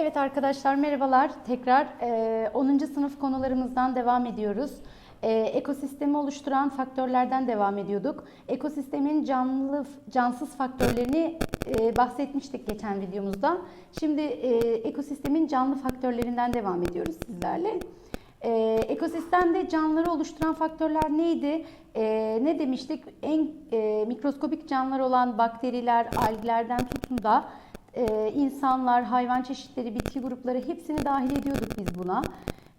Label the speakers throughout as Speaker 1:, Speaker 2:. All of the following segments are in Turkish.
Speaker 1: Evet arkadaşlar merhabalar. Tekrar e, 10. sınıf konularımızdan devam ediyoruz. E, ekosistemi oluşturan faktörlerden devam ediyorduk. Ekosistemin canlı cansız faktörlerini e, bahsetmiştik geçen videomuzda. Şimdi e, ekosistemin canlı faktörlerinden devam ediyoruz sizlerle. E, ekosistemde canlıları oluşturan faktörler neydi? E, ne demiştik? En e, mikroskobik canlılar olan bakteriler, alglerden tutun da e, insanlar, hayvan çeşitleri, bitki grupları hepsini dahil ediyorduk biz buna.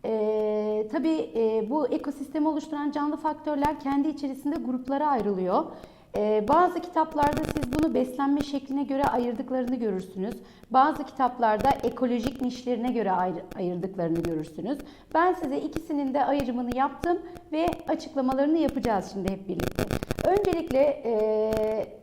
Speaker 1: E, tabii e, bu ekosistemi oluşturan canlı faktörler kendi içerisinde gruplara ayrılıyor. E, bazı kitaplarda siz bunu beslenme şekline göre ayırdıklarını görürsünüz. Bazı kitaplarda ekolojik nişlerine göre ayır, ayırdıklarını görürsünüz. Ben size ikisinin de ayrımını yaptım ve açıklamalarını yapacağız şimdi hep birlikte. Öncelikle e,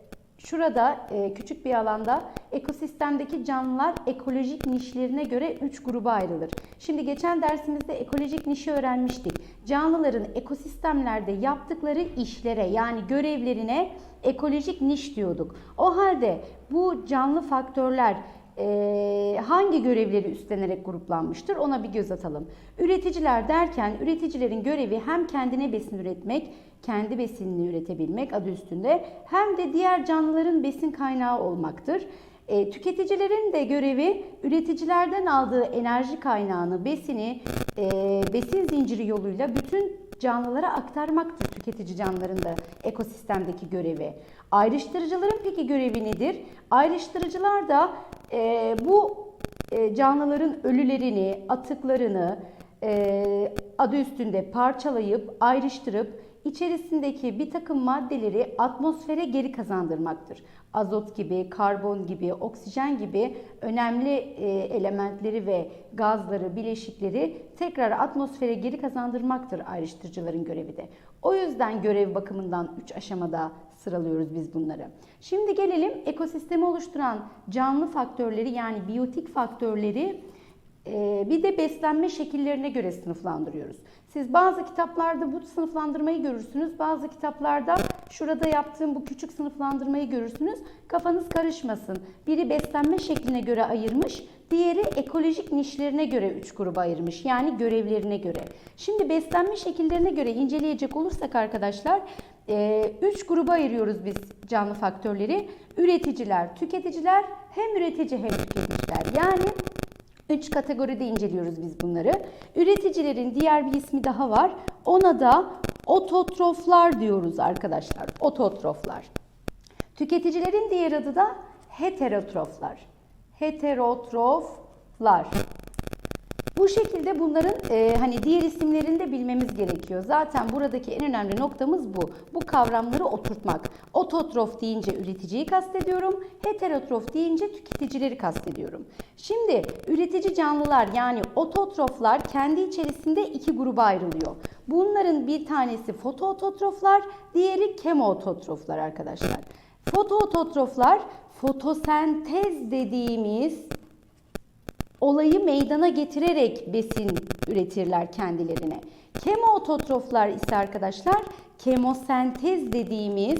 Speaker 1: Şurada e, küçük bir alanda ekosistemdeki canlılar ekolojik nişlerine göre 3 gruba ayrılır. Şimdi geçen dersimizde ekolojik nişi öğrenmiştik. Canlıların ekosistemlerde yaptıkları işlere yani görevlerine ekolojik niş diyorduk. O halde bu canlı faktörler e, hangi görevleri üstlenerek gruplanmıştır ona bir göz atalım. Üreticiler derken üreticilerin görevi hem kendine besin üretmek, kendi besinini üretebilmek adı üstünde hem de diğer canlıların besin kaynağı olmaktır. E, tüketicilerin de görevi üreticilerden aldığı enerji kaynağını, besini, e, besin zinciri yoluyla bütün canlılara aktarmaktır tüketici canlıların da ekosistemdeki görevi. Ayrıştırıcıların peki görevi nedir? Ayrıştırıcılar da e, bu e, canlıların ölülerini, atıklarını e, adı üstünde parçalayıp, ayrıştırıp içerisindeki bir takım maddeleri atmosfere geri kazandırmaktır. Azot gibi, karbon gibi, oksijen gibi önemli e, elementleri ve gazları, bileşikleri tekrar atmosfere geri kazandırmaktır ayrıştırıcıların görevi de. O yüzden görev bakımından 3 aşamada sıralıyoruz biz bunları. Şimdi gelelim ekosistemi oluşturan canlı faktörleri yani biyotik faktörleri e, bir de beslenme şekillerine göre sınıflandırıyoruz. Siz bazı kitaplarda bu sınıflandırmayı görürsünüz. Bazı kitaplarda şurada yaptığım bu küçük sınıflandırmayı görürsünüz. Kafanız karışmasın. Biri beslenme şekline göre ayırmış, diğeri ekolojik nişlerine göre üç gruba ayırmış. Yani görevlerine göre. Şimdi beslenme şekillerine göre inceleyecek olursak arkadaşlar, e, üç gruba ayırıyoruz biz canlı faktörleri. Üreticiler, tüketiciler, hem üretici hem tüketiciler. Yani Üç kategoride inceliyoruz biz bunları. Üreticilerin diğer bir ismi daha var. Ona da ototroflar diyoruz arkadaşlar. Ototroflar. Tüketicilerin diğer adı da heterotroflar. Heterotroflar. Bu şekilde bunların e, hani diğer isimlerini de bilmemiz gerekiyor. Zaten buradaki en önemli noktamız bu. Bu kavramları oturtmak. Ototrof deyince üreticiyi kastediyorum. Heterotrof deyince tüketicileri kastediyorum. Şimdi üretici canlılar yani ototroflar kendi içerisinde iki gruba ayrılıyor. Bunların bir tanesi fotoototroflar, diğeri kemoototroflar arkadaşlar. Fotoototroflar fotosentez dediğimiz olayı meydana getirerek besin üretirler kendilerine. Kemoototroflar ise arkadaşlar kemosentez dediğimiz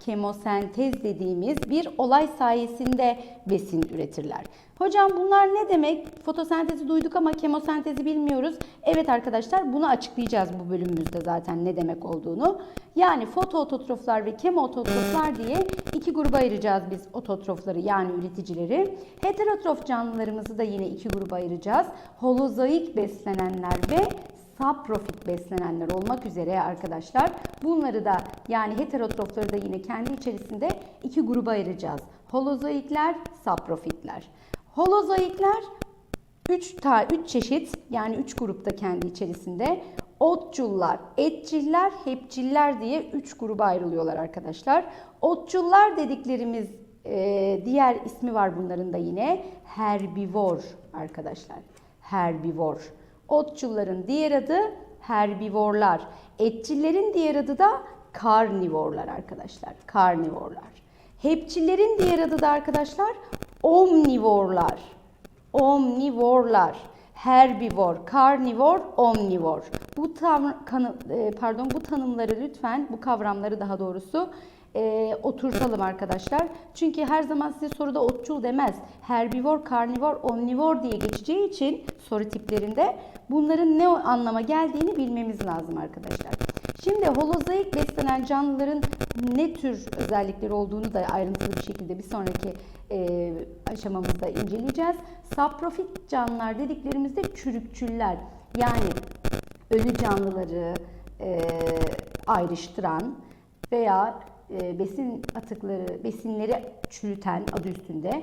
Speaker 1: kemosentez dediğimiz bir olay sayesinde besin üretirler. Hocam bunlar ne demek? Fotosentezi duyduk ama kemosentezi bilmiyoruz. Evet arkadaşlar bunu açıklayacağız bu bölümümüzde zaten ne demek olduğunu. Yani fotoototroflar ve kemoototroflar diye iki gruba ayıracağız biz ototrofları yani üreticileri. Heterotrof canlılarımızı da yine iki gruba ayıracağız. Holozoik beslenenler ve saprofit beslenenler olmak üzere arkadaşlar. Bunları da yani heterotrofları da yine kendi içerisinde iki gruba ayıracağız. Holozoikler, saprofitler. Holozoikler 3 ta 3 çeşit yani 3 grupta kendi içerisinde otçullar, etçiller, hepçiller diye 3 gruba ayrılıyorlar arkadaşlar. Otçullar dediklerimiz e, diğer ismi var bunların da yine herbivor arkadaşlar. Herbivor. Otçulların diğer adı herbivorlar. Etçillerin diğer adı da karnivorlar arkadaşlar. Karnivorlar. Hepçillerin diğer adı da arkadaşlar omnivorlar. Omnivorlar. Herbivor, karnivor, omnivor. Bu tam, kanı, e, pardon bu tanımları lütfen bu kavramları daha doğrusu e, oturtalım arkadaşlar. Çünkü her zaman size soruda otçul demez. Herbivor, karnivor, omnivor diye geçeceği için soru tiplerinde bunların ne anlama geldiğini bilmemiz lazım arkadaşlar. Şimdi holozoik beslenen canlıların ne tür özellikleri olduğunu da ayrıntılı bir şekilde bir sonraki e, aşamamızda inceleyeceğiz. Saprofit canlılar dediklerimizde çürükçüller yani ölü canlıları e, ayrıştıran veya e, besin atıkları, besinleri çürüten adı üstünde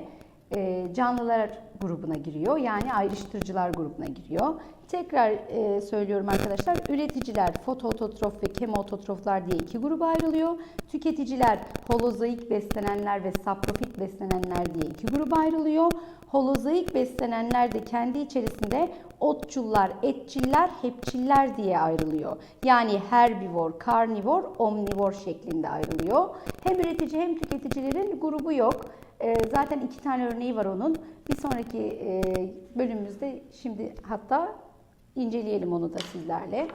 Speaker 1: e, canlılar grubuna giriyor. Yani ayrıştırıcılar grubuna giriyor. Tekrar e, söylüyorum arkadaşlar. Üreticiler fotoototrof ve kemoototroflar diye iki gruba ayrılıyor. Tüketiciler holozoik beslenenler ve saprofit beslenenler diye iki gruba ayrılıyor. Holozoik beslenenler de kendi içerisinde otçullar, etçiller, hepçiller diye ayrılıyor. Yani herbivor, karnivor, omnivor şeklinde ayrılıyor. Hem üretici hem tüketicilerin grubu yok. E, zaten iki tane örneği var onun. Bir sonraki e, bölümümüzde şimdi hatta inceleyelim onu da sizlerle.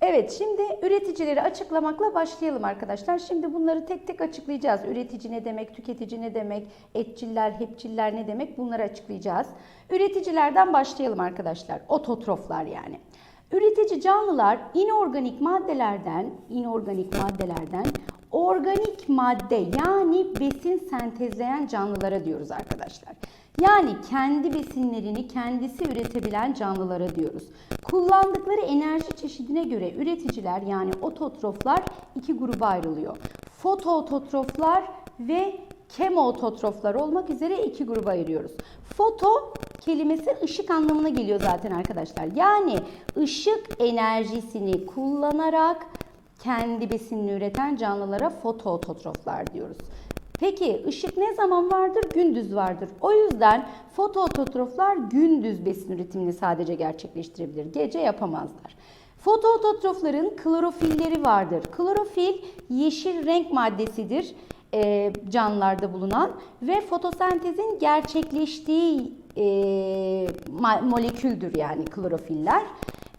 Speaker 1: Evet şimdi üreticileri açıklamakla başlayalım arkadaşlar. Şimdi bunları tek tek açıklayacağız. Üretici ne demek, tüketici ne demek, etçiller, hepçiller ne demek bunları açıklayacağız. Üreticilerden başlayalım arkadaşlar. Ototroflar yani. Üretici canlılar inorganik maddelerden, inorganik maddelerden organik madde yani besin sentezleyen canlılara diyoruz arkadaşlar. Yani kendi besinlerini kendisi üretebilen canlılara diyoruz. Kullandıkları enerji çeşidine göre üreticiler yani ototroflar iki gruba ayrılıyor. Fotoototroflar ve kemoototroflar olmak üzere iki gruba ayırıyoruz. Foto kelimesi ışık anlamına geliyor zaten arkadaşlar. Yani ışık enerjisini kullanarak kendi besinini üreten canlılara fotoototroflar diyoruz. Peki ışık ne zaman vardır? Gündüz vardır. O yüzden fotoototroflar gündüz besin üretimini sadece gerçekleştirebilir. Gece yapamazlar. Fotoototrofların klorofilleri vardır. Klorofil yeşil renk maddesidir e, canlılarda bulunan ve fotosentezin gerçekleştiği e, moleküldür yani klorofiller.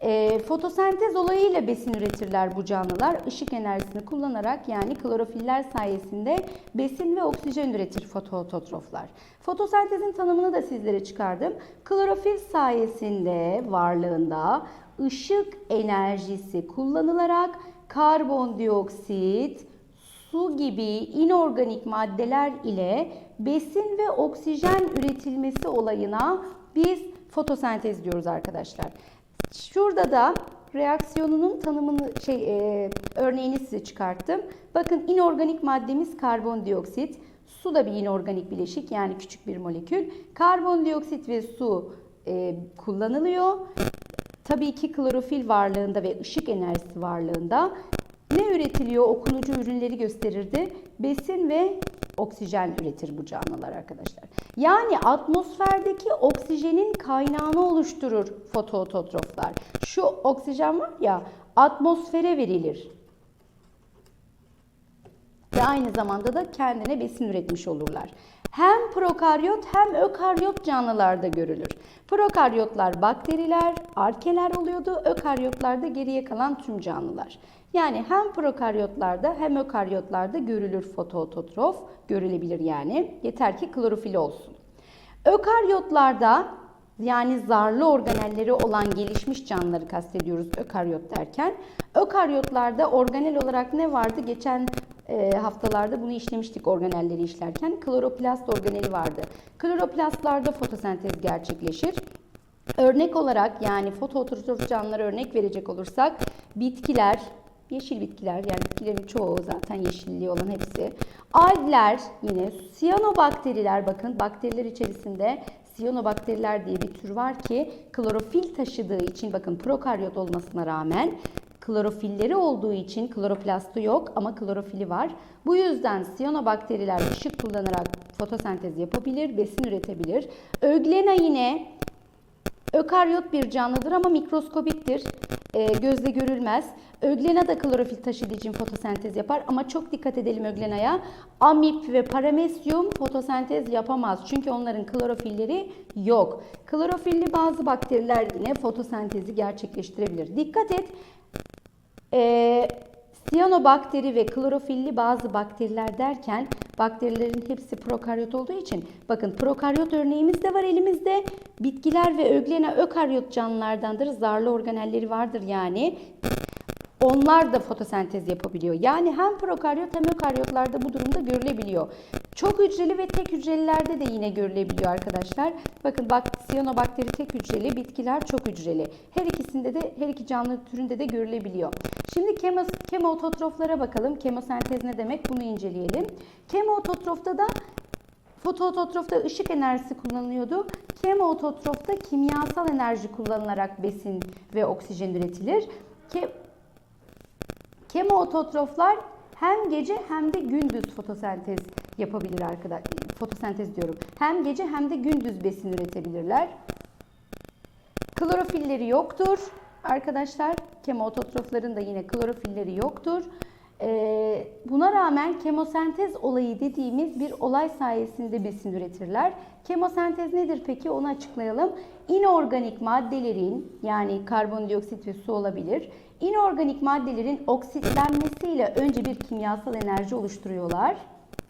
Speaker 1: E, fotosentez olayıyla besin üretirler bu canlılar. Işık enerjisini kullanarak yani klorofiller sayesinde besin ve oksijen üretir fotoototroflar. Fotosentezin tanımını da sizlere çıkardım. Klorofil sayesinde varlığında ışık enerjisi kullanılarak karbondioksit, su gibi inorganik maddeler ile besin ve oksijen üretilmesi olayına biz fotosentez diyoruz arkadaşlar. Şurada da reaksiyonunun tanımını şey e, örneğini size çıkarttım. Bakın inorganik maddemiz karbondioksit. Su da bir inorganik bileşik yani küçük bir molekül. Karbondioksit ve su e, kullanılıyor. Tabii ki klorofil varlığında ve ışık enerjisi varlığında ne üretiliyor? Okunucu ürünleri gösterirdi. Besin ve oksijen üretir bu canlılar arkadaşlar. Yani atmosferdeki oksijenin kaynağını oluşturur fotoototroflar. Şu oksijen var ya atmosfere verilir. Ve aynı zamanda da kendine besin üretmiş olurlar. Hem prokaryot hem ökaryot canlılarda görülür. Prokaryotlar bakteriler, arkeler oluyordu. Ökaryotlarda geriye kalan tüm canlılar. Yani hem prokaryotlarda hem ökaryotlarda görülür fotoototrof, görülebilir yani. Yeter ki klorofil olsun. Ökaryotlarda yani zarlı organelleri olan gelişmiş canlıları kastediyoruz ökaryot derken. Ökaryotlarda organel olarak ne vardı? Geçen e, haftalarda bunu işlemiştik organelleri işlerken. Kloroplast organeli vardı. Kloroplastlarda fotosentez gerçekleşir. Örnek olarak yani fotootrof canlılara örnek verecek olursak bitkiler, yeşil bitkiler yani bitkilerin çoğu zaten yeşilliği olan hepsi. Algler yine siyanobakteriler bakın bakteriler içerisinde siyanobakteriler diye bir tür var ki klorofil taşıdığı için bakın prokaryot olmasına rağmen klorofilleri olduğu için kloroplastı yok ama klorofili var. Bu yüzden siyanobakteriler ışık kullanarak fotosentez yapabilir, besin üretebilir. Öglena yine ökaryot bir canlıdır ama mikroskobiktir. E, gözle görülmez. Öglena da klorofil taşıdığı için fotosentez yapar ama çok dikkat edelim öglenaya. Amip ve paramesyum fotosentez yapamaz çünkü onların klorofilleri yok. Klorofilli bazı bakteriler yine fotosentezi gerçekleştirebilir. Dikkat et. E, Siyanobakteri ve klorofilli bazı bakteriler derken bakterilerin hepsi prokaryot olduğu için bakın prokaryot örneğimiz de var elimizde. Bitkiler ve öglena ökaryot canlılardandır. Zarlı organelleri vardır yani. Onlar da fotosentez yapabiliyor. Yani hem prokaryot hem ökaryotlarda bu durumda görülebiliyor. Çok hücreli ve tek hücrelilerde de yine görülebiliyor arkadaşlar. Bakın bak siyanobakteri tek hücreli, bitkiler çok hücreli. Her ikisinde de her iki canlı türünde de görülebiliyor. Şimdi kemo, kemototroflara bakalım. Kemosentez ne demek? Bunu inceleyelim. Kemototrofta da Fotoototrofta ışık enerjisi kullanılıyordu. Kemoototrofta kimyasal enerji kullanılarak besin ve oksijen üretilir. Ke Kemoototroflar hem gece hem de gündüz fotosentez yapabilir arkadaşlar. Fotosentez diyorum. Hem gece hem de gündüz besin üretebilirler. Klorofilleri yoktur arkadaşlar. Kemoototrofların da yine klorofilleri yoktur. Ee, buna rağmen kemosentez olayı dediğimiz bir olay sayesinde besin üretirler. Kemosentez nedir peki onu açıklayalım. İnorganik maddelerin yani karbondioksit ve su olabilir. İnorganik maddelerin oksitlenmesiyle önce bir kimyasal enerji oluşturuyorlar.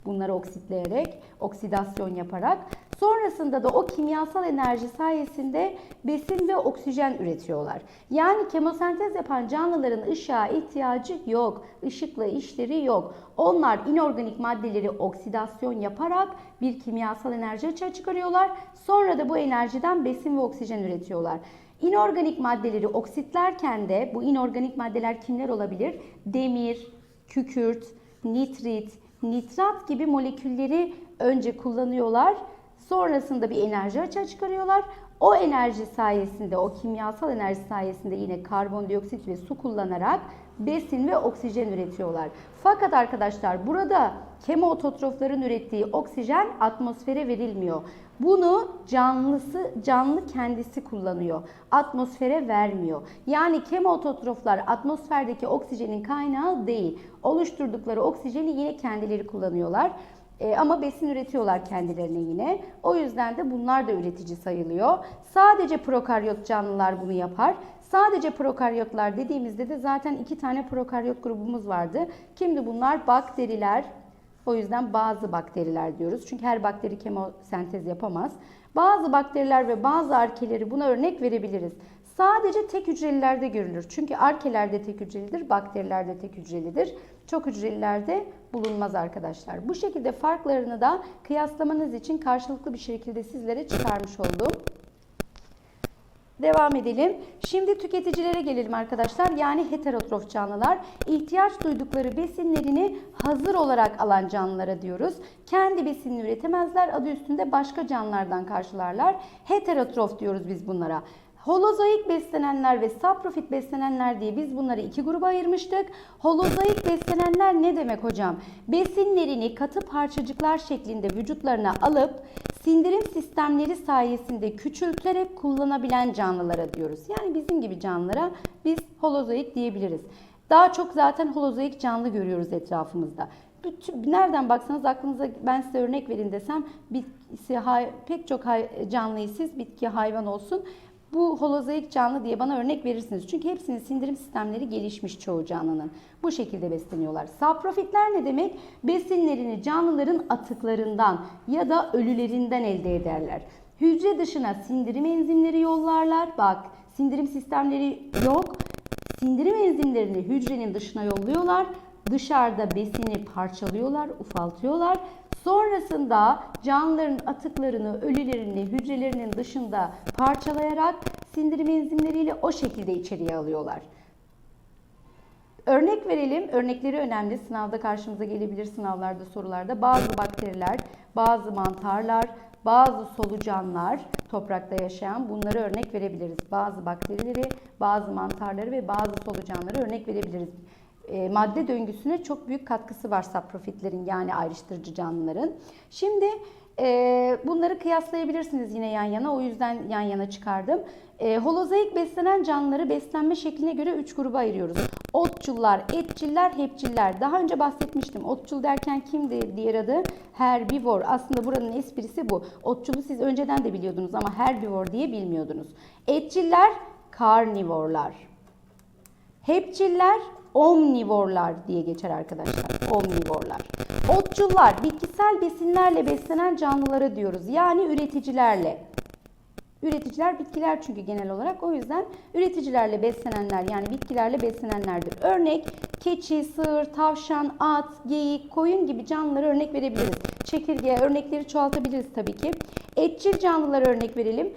Speaker 1: Bunları oksitleyerek, oksidasyon yaparak. Sonrasında da o kimyasal enerji sayesinde besin ve oksijen üretiyorlar. Yani kemosentez yapan canlıların ışığa ihtiyacı yok. Işıkla işleri yok. Onlar inorganik maddeleri oksidasyon yaparak bir kimyasal enerji açığa çıkarıyorlar. Sonra da bu enerjiden besin ve oksijen üretiyorlar. İnorganik maddeleri oksitlerken de bu inorganik maddeler kimler olabilir? Demir, kükürt, nitrit, nitrat gibi molekülleri önce kullanıyorlar. Sonrasında bir enerji açığa çıkarıyorlar. O enerji sayesinde, o kimyasal enerji sayesinde yine karbondioksit ve su kullanarak besin ve oksijen üretiyorlar. Fakat arkadaşlar burada kemoototrofların ürettiği oksijen atmosfere verilmiyor. Bunu canlısı canlı kendisi kullanıyor. Atmosfere vermiyor. Yani kemoototroflar atmosferdeki oksijenin kaynağı değil. Oluşturdukları oksijeni yine kendileri kullanıyorlar. E, ama besin üretiyorlar kendilerine yine. O yüzden de bunlar da üretici sayılıyor. Sadece prokaryot canlılar bunu yapar. Sadece prokaryotlar dediğimizde de zaten iki tane prokaryot grubumuz vardı. Kimdi bunlar? Bakteriler. O yüzden bazı bakteriler diyoruz. Çünkü her bakteri kemosentez yapamaz. Bazı bakteriler ve bazı arkeleri buna örnek verebiliriz. Sadece tek hücrelilerde görülür. Çünkü arkelerde tek hücrelidir, bakterilerde tek hücrelidir. Çok hücrelilerde bulunmaz arkadaşlar. Bu şekilde farklarını da kıyaslamanız için karşılıklı bir şekilde sizlere çıkarmış oldum. Devam edelim. Şimdi tüketicilere gelelim arkadaşlar. Yani heterotrof canlılar. ihtiyaç duydukları besinlerini hazır olarak alan canlılara diyoruz. Kendi besinini üretemezler. Adı üstünde başka canlılardan karşılarlar. Heterotrof diyoruz biz bunlara. Holozoik beslenenler ve saprofit beslenenler diye biz bunları iki gruba ayırmıştık. Holozoik beslenenler ne demek hocam? Besinlerini katı parçacıklar şeklinde vücutlarına alıp sindirim sistemleri sayesinde küçülterek kullanabilen canlılara diyoruz. Yani bizim gibi canlılara biz holozoik diyebiliriz. Daha çok zaten holozoik canlı görüyoruz etrafımızda. Bütün, nereden baksanız aklınıza ben size örnek verin desem bitkisi, hay, pek çok hay, canlıyı siz bitki hayvan olsun bu holozoik canlı diye bana örnek verirsiniz. Çünkü hepsinin sindirim sistemleri gelişmiş çoğu canlının. Bu şekilde besleniyorlar. Saprofitler ne demek? Besinlerini canlıların atıklarından ya da ölülerinden elde ederler. Hücre dışına sindirim enzimleri yollarlar. Bak sindirim sistemleri yok. Sindirim enzimlerini hücrenin dışına yolluyorlar. Dışarıda besini parçalıyorlar, ufaltıyorlar. Sonrasında canlıların atıklarını, ölülerini hücrelerinin dışında parçalayarak sindirim enzimleriyle o şekilde içeriye alıyorlar. Örnek verelim. Örnekleri önemli. Sınavda karşımıza gelebilir sınavlarda, sorularda. Bazı bakteriler, bazı mantarlar, bazı solucanlar toprakta yaşayan bunları örnek verebiliriz. Bazı bakterileri, bazı mantarları ve bazı solucanları örnek verebiliriz e, madde döngüsüne çok büyük katkısı var saprofitlerin yani ayrıştırıcı canlıların. Şimdi e, bunları kıyaslayabilirsiniz yine yan yana o yüzden yan yana çıkardım. E, holozoik beslenen canlıları beslenme şekline göre 3 gruba ayırıyoruz. Otçullar, etçiller, hepçiller. Daha önce bahsetmiştim. Otçul derken kimdi diğer adı? Herbivor. Aslında buranın esprisi bu. Otçulu siz önceden de biliyordunuz ama herbivor diye bilmiyordunuz. Etçiller karnivorlar. Hepçiller Omnivorlar diye geçer arkadaşlar. Omnivorlar. Otçullar bitkisel besinlerle beslenen canlılara diyoruz. Yani üreticilerle. Üreticiler bitkiler çünkü genel olarak. O yüzden üreticilerle beslenenler yani bitkilerle beslenenlerdir. Örnek keçi, sığır, tavşan, at, geyik, koyun gibi canlılara örnek verebiliriz. Çekirge örnekleri çoğaltabiliriz tabii ki. Etçil canlılara örnek verelim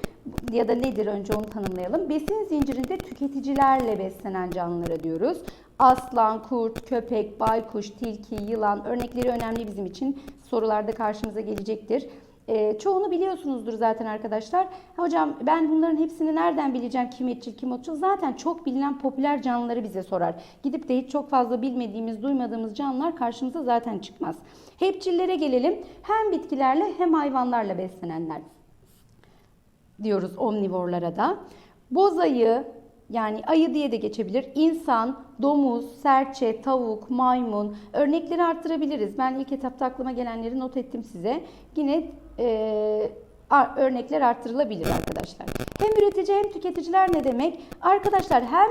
Speaker 1: ya da nedir önce onu tanımlayalım. Besin zincirinde tüketicilerle beslenen canlılara diyoruz. Aslan, kurt, köpek, baykuş, tilki, yılan örnekleri önemli bizim için. Sorularda karşımıza gelecektir. E, çoğunu biliyorsunuzdur zaten arkadaşlar. Hocam ben bunların hepsini nereden bileceğim kim etçil kim otçul? Zaten çok bilinen popüler canlıları bize sorar. Gidip de hiç çok fazla bilmediğimiz, duymadığımız canlılar karşımıza zaten çıkmaz. Hepçillere gelelim. Hem bitkilerle hem hayvanlarla beslenenler diyoruz omnivorlara da. Bozayı yani ayı diye de geçebilir. İnsan, domuz, serçe, tavuk, maymun örnekleri arttırabiliriz. Ben ilk etapta aklıma gelenleri not ettim size. Yine e, örnekler arttırılabilir arkadaşlar. Hem üretici hem tüketiciler ne demek? Arkadaşlar hem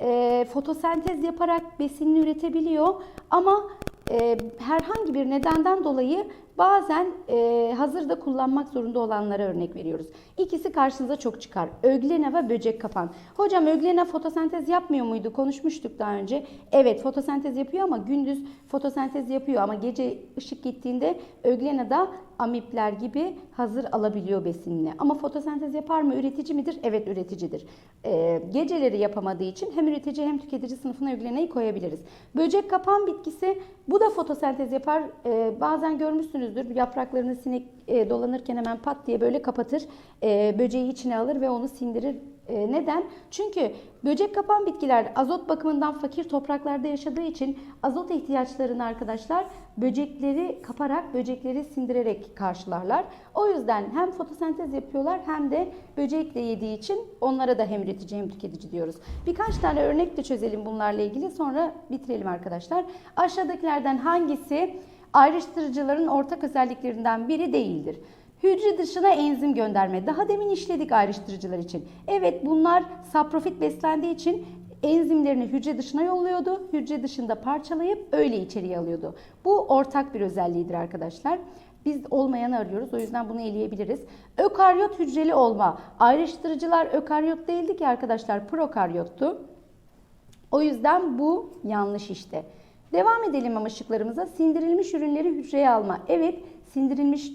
Speaker 1: e, fotosentez yaparak besinini üretebiliyor ama e, herhangi bir nedenden dolayı bazen e, hazırda kullanmak zorunda olanlara örnek veriyoruz. İkisi karşınıza çok çıkar. Öglena ve böcek kapan. Hocam öglena fotosentez yapmıyor muydu? Konuşmuştuk daha önce. Evet fotosentez yapıyor ama gündüz fotosentez yapıyor ama gece ışık gittiğinde öglena da amipler gibi hazır alabiliyor besinini. Ama fotosentez yapar mı? Üretici midir? Evet üreticidir. Ee, geceleri yapamadığı için hem üretici hem tüketici sınıfına öglenayı koyabiliriz. Böcek kapan bitkisi bu da fotosentez yapar. Ee, bazen görmüşsünüzdür yapraklarını sinek e, dolanırken hemen pat diye böyle kapatır. E, böceği içine alır ve onu sindirir. E, neden? Çünkü böcek kapan bitkiler azot bakımından fakir topraklarda yaşadığı için azot ihtiyaçlarını arkadaşlar böcekleri kaparak, böcekleri sindirerek karşılarlar. O yüzden hem fotosentez yapıyorlar hem de böcek de yediği için onlara da hem üretici hem tüketici diyoruz. Birkaç tane örnek de çözelim bunlarla ilgili sonra bitirelim arkadaşlar. Aşağıdakilerden hangisi ayrıştırıcıların ortak özelliklerinden biri değildir? Hücre dışına enzim gönderme. Daha demin işledik ayrıştırıcılar için. Evet bunlar saprofit beslendiği için enzimlerini hücre dışına yolluyordu. Hücre dışında parçalayıp öyle içeriye alıyordu. Bu ortak bir özelliğidir arkadaşlar. Biz olmayanı arıyoruz. O yüzden bunu eleyebiliriz. Ökaryot hücreli olma. Ayrıştırıcılar ökaryot değildi ki arkadaşlar. Prokaryottu. O yüzden bu yanlış işte. Devam edelim ama şıklarımıza. Sindirilmiş ürünleri hücreye alma. Evet sindirilmiş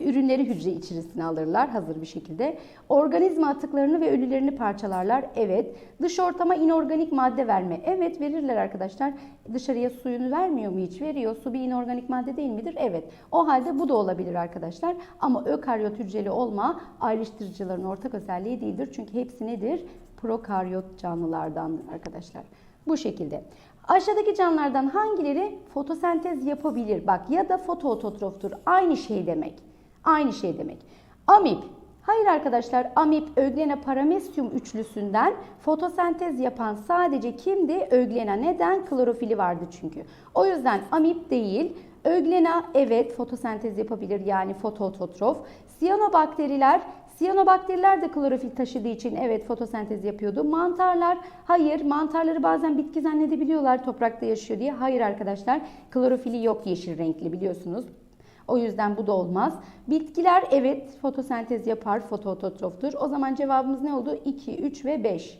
Speaker 1: ürünleri hücre içerisine alırlar hazır bir şekilde. Organizma atıklarını ve ölülerini parçalarlar. Evet. Dış ortama inorganik madde verme. Evet verirler arkadaşlar. Dışarıya suyunu vermiyor mu hiç? Veriyor. Su bir inorganik madde değil midir? Evet. O halde bu da olabilir arkadaşlar. Ama ökaryot hücreli olma ayrıştırıcıların ortak özelliği değildir. Çünkü hepsi nedir? Prokaryot canlılardandır arkadaşlar. Bu şekilde. Aşağıdaki canlılardan hangileri fotosentez yapabilir? Bak ya da fotoototroftur. Aynı şey demek. Aynı şey demek. Amip. Hayır arkadaşlar amip öglena paramesyum üçlüsünden fotosentez yapan sadece kimdi? Öglena. Neden? Klorofili vardı çünkü. O yüzden amip değil. Öglena evet fotosentez yapabilir yani fotoototrof. Siyanobakteriler Siyanobakteriler de klorofil taşıdığı için evet fotosentez yapıyordu. Mantarlar hayır. Mantarları bazen bitki zannedebiliyorlar toprakta yaşıyor diye. Hayır arkadaşlar klorofili yok yeşil renkli biliyorsunuz. O yüzden bu da olmaz. Bitkiler evet fotosentez yapar, fotoototroftur. O zaman cevabımız ne oldu? 2, 3 ve 5.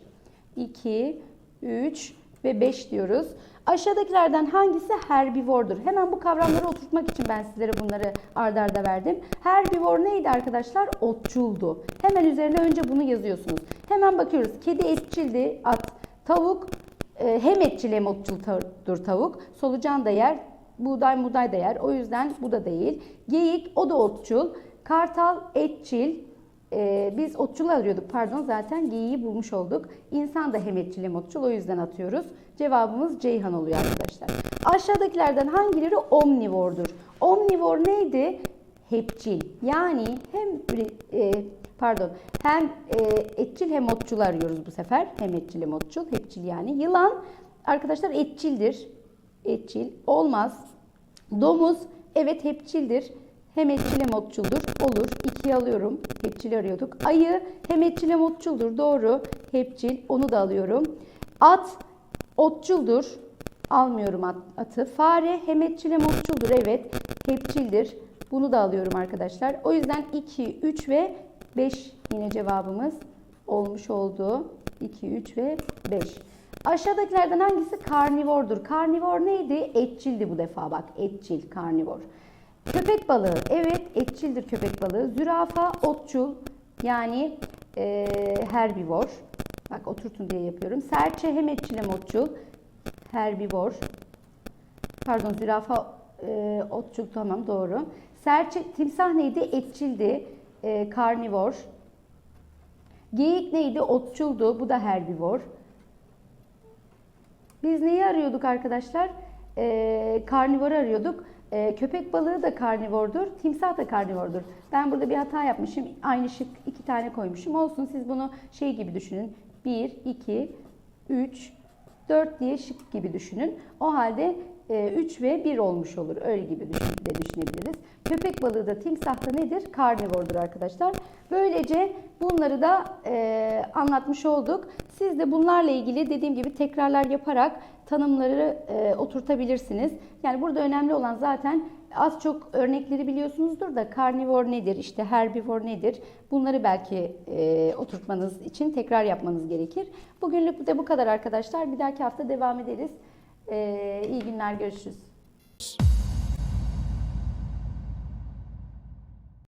Speaker 1: 2, 3 ve 5 diyoruz. Aşağıdakilerden hangisi herbivordur? Hemen bu kavramları oturtmak için ben sizlere bunları ardarda arda verdim. Herbivor neydi arkadaşlar? Otçuldu. Hemen üzerine önce bunu yazıyorsunuz. Hemen bakıyoruz. Kedi etçildi, at. Tavuk e, hem etçil hem otçuldur tavuk. Solucan da yer, buğday buğday da yer. O yüzden bu da değil. Geyik o da otçul. Kartal etçil. Ee, biz otçul arıyorduk pardon zaten geyiği bulmuş olduk. İnsan da hem etçil hem otçul o yüzden atıyoruz. Cevabımız Ceyhan oluyor arkadaşlar. Aşağıdakilerden hangileri omnivordur? Omnivor neydi? Hepçil. Yani hem e, pardon hem e, etçil hem otçul arıyoruz bu sefer. Hem etçil hem otçul. Hepçil yani. Yılan arkadaşlar etçildir. Etçil olmaz. Domuz evet hepçildir. Hem etçil otçuldur. Olur. İkiye alıyorum. Hepçil arıyorduk. Ayı hem etçil otçuldur. Doğru. Hepçil. Onu da alıyorum. At Otçuldur. Almıyorum at- atı. Fare hem etçil otçuldur. Evet. Hepçildir. Bunu da alıyorum arkadaşlar. O yüzden 2, 3 ve 5 yine cevabımız olmuş oldu. 2, 3 ve 5. Aşağıdakilerden hangisi karnivordur? Karnivor neydi? Etçildi bu defa bak. Etçil, karnivor. Köpek balığı. Evet etçildir köpek balığı. Zürafa otçul. Yani e, herbivor. Bak oturtun diye yapıyorum. Serçe hem etçil hem otçul. Herbivor. Pardon zürafa e, otçul tamam doğru. Serçe timsah neydi? Etçildi. E, karnivor. Geyik neydi? Otçuldu. Bu da herbivor. Biz neyi arıyorduk arkadaşlar? Ee, karnivor arıyorduk. Ee, köpek balığı da karnivordur, timsah da karnivordur. Ben burada bir hata yapmışım. Aynı şık iki tane koymuşum. Olsun siz bunu şey gibi düşünün. 1, 2, 3, 4 diye şık gibi düşünün. O halde 3 ve 1 olmuş olur. Öyle gibi de düşünebiliriz. Köpek balığı da timsah da nedir? Karnivordur arkadaşlar. Böylece bunları da e, anlatmış olduk. Siz de bunlarla ilgili dediğim gibi tekrarlar yaparak tanımları e, oturtabilirsiniz. Yani burada önemli olan zaten az çok örnekleri biliyorsunuzdur da karnivor nedir, işte herbivor nedir? Bunları belki e, oturtmanız için tekrar yapmanız gerekir. Bugünlük de bu kadar arkadaşlar. Bir dahaki hafta devam ederiz. E, iyi günler, görüşürüz.